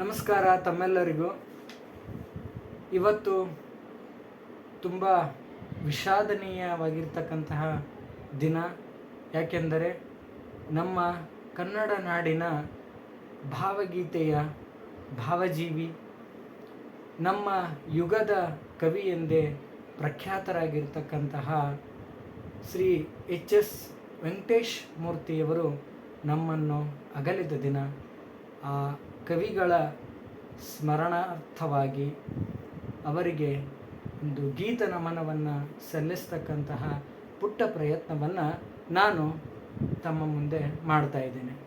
ನಮಸ್ಕಾರ ತಮ್ಮೆಲ್ಲರಿಗೂ. ಇವತ್ತು ತುಂಬ ವಿಷಾದನೀಯವಾಗಿರ್ತಕ್ಕಂತಹ ದಿನ. ಯಾಕೆಂದರೆ ನಮ್ಮ ಕನ್ನಡ ನಾಡಿನ ಭಾವಗೀತೆಯ ಭಾವಜೀವಿ ನಮ್ಮ ಯುಗದ ಕವಿ ಎಂದೇ ಪ್ರಖ್ಯಾತರಾಗಿರ್ತಕ್ಕಂತಹ ಶ್ರೀ ಎಚ್ ಎಸ್ ವೆಂಕಟೇಶ್ ಮೂರ್ತಿಯವರು ನಮ್ಮನ್ನು ಅಗಲಿದ ದಿನ. ಕವಿಗಳ ಸ್ಮರಣಾರ್ಥವಾಗಿ ಅವರಿಗೆ ಒಂದು ಗೀತ ನಮನವನ್ನು ಸಲ್ಲಿಸ್ತಕ್ಕಂತಹ ಪುಟ್ಟ ಪ್ರಯತ್ನವನ್ನು ನಾನು ತಮ್ಮ ಮುಂದೆ ಮಾಡ್ತಾ ಇದ್ದೇನೆ.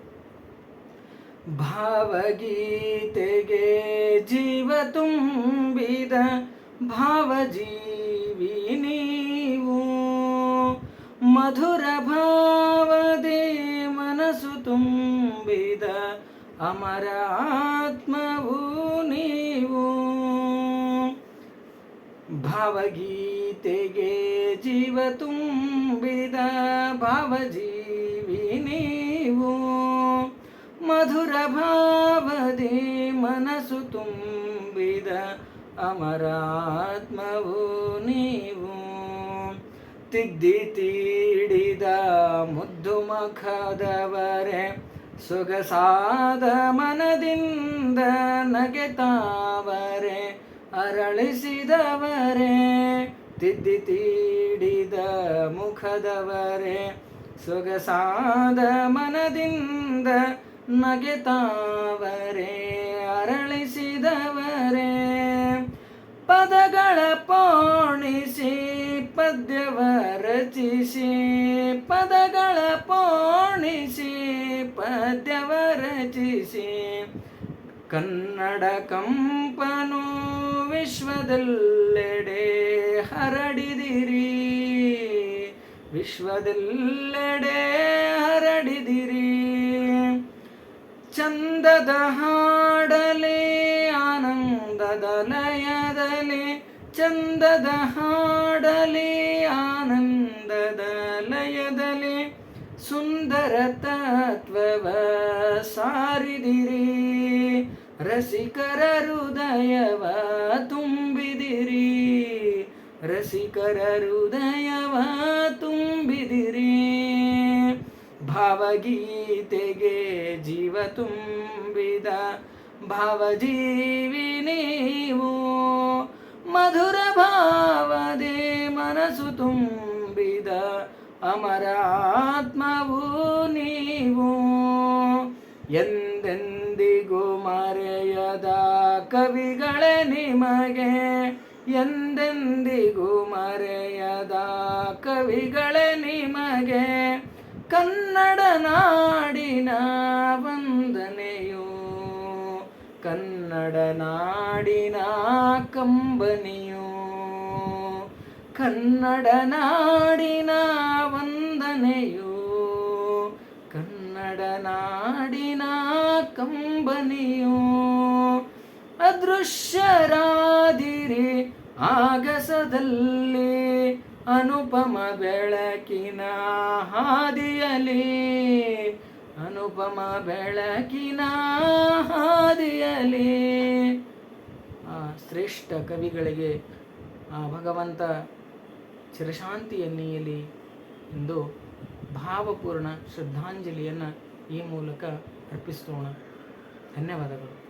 ಭಾವಗೀತೆಗೆ ಜೀವ ತುಂಬಿದ ಭಾವಜೀವಿ ನೀವು. ಮಧುರ ಭಾವದೇ ಮನಸ್ಸು ತುಂಬಿದ ಅಮರ ಆತ್ಮವು ನೀವು ಭಾವಗೀತೆಗೆ ಜೀವ ತುಂಬಿದ ಭಾವಜೀವಿ ನೀವು. ಮಧುರ ಭಾವದಿ ಮನಸ್ಸು ತುಂಬಿದ ಅಮರಾತ್ಮವು ನೀವು. ತಿದ್ದಿ ತೀಡಿದ ಮುದ್ದು ಸೊಗಸಾದ ಮನದಿಂದ ನಗೆತಾವರೆ ಅರಳಿಸಿದವರೇ ತಿದ್ದಿ ತೀಡಿದ ಮುಖದವರೇ ಸೊಗಸಾದ ಮನದಿಂದ ನಗೆತಾವರೆ ಅರಳಿಸಿದವರೇ. ಪದಗಳ ಪೋಣಿಸಿ ಪದ್ಯವ ರಚಿಸಿ ಪದಗಳ ಪೋಣಿಸಿ ಪದ್ಯವ ರಚಿಸಿ ಕನ್ನಡ ಕಂಪನು ವಿಶ್ವದೆಲ್ಲೆಡೆ ಹರಡಿದಿರಿ. ವಿಶ್ವದೆಲ್ಲೆಡೆ ಹರಡಿದಿರಿ. ಚಂದದ ಹಾಡಲೆ ಚಂದದ ಹಾಡಲಿ, ಆನಂದದ ಲಯದಲ್ಲಿ ಸುಂದರ ತತ್ವವ ಸಾರಿದಿರಿ. ರಸಿಕರ ಹೃದಯವ ತುಂಬಿದಿರಿ. ರಸಿಕರ ಹೃದಯವ ತುಂಬಿದಿರಿ. ಭಾವಗೀತೆಗೆ ಜೀವ ತುಂಬಿದ, ಭಾವಜೀವಿ ನೀವು. ಮಧುರ ಭಾವದೆ ಮನಸ್ಸು ತುಂಬಿದ ಅಮರ ಆತ್ಮವು ನೀವು. ಎಂದೆಂದಿಗೂ ಮರೆಯದ ಕವಿಗಳೇ ನಿಮಗೆ. ಎಂದೆಂದಿಗೂ ಮರೆಯದ ಕವಿಗಳೇ ನಿಮಗೆ. ಕನ್ನಡ ನಾಡಿನ ವಂದನೆಯು ಕನ್ನಡ ನಾಡಿನ ಕಂಬನಿಯು. ಕನ್ನಡ ನಾಡಿನ ವಂದನೆಯು. ಕನ್ನಡ ನಾಡಿನ ಕಂಬನಿಯು. ಅದೃಶ್ಯರಾದಿರಿ ಆಗಸದಲ್ಲಿ. ಅನುಪಮ ಬೆಳಕಿನ ಹಾದಿಯಲಿ ಅನುಪಮ ಬೆಳಕಿನ ಹಾದಿಯಲಿ ಆ ಶ್ರೇಷ್ಠ ಕವಿಗಳಿಗೆ ಆ ಭಗವಂತ ಚಿರಶಾಂತಿಯನ್ನೀಯಲಿ ಎಂದು ಭಾವಪೂರ್ಣ ಶ್ರದ್ಧಾಂಜಲಿಯನ್ನು ಈ ಮೂಲಕ ಅರ್ಪಿಸೋಣ. ಧನ್ಯವಾದಗಳು.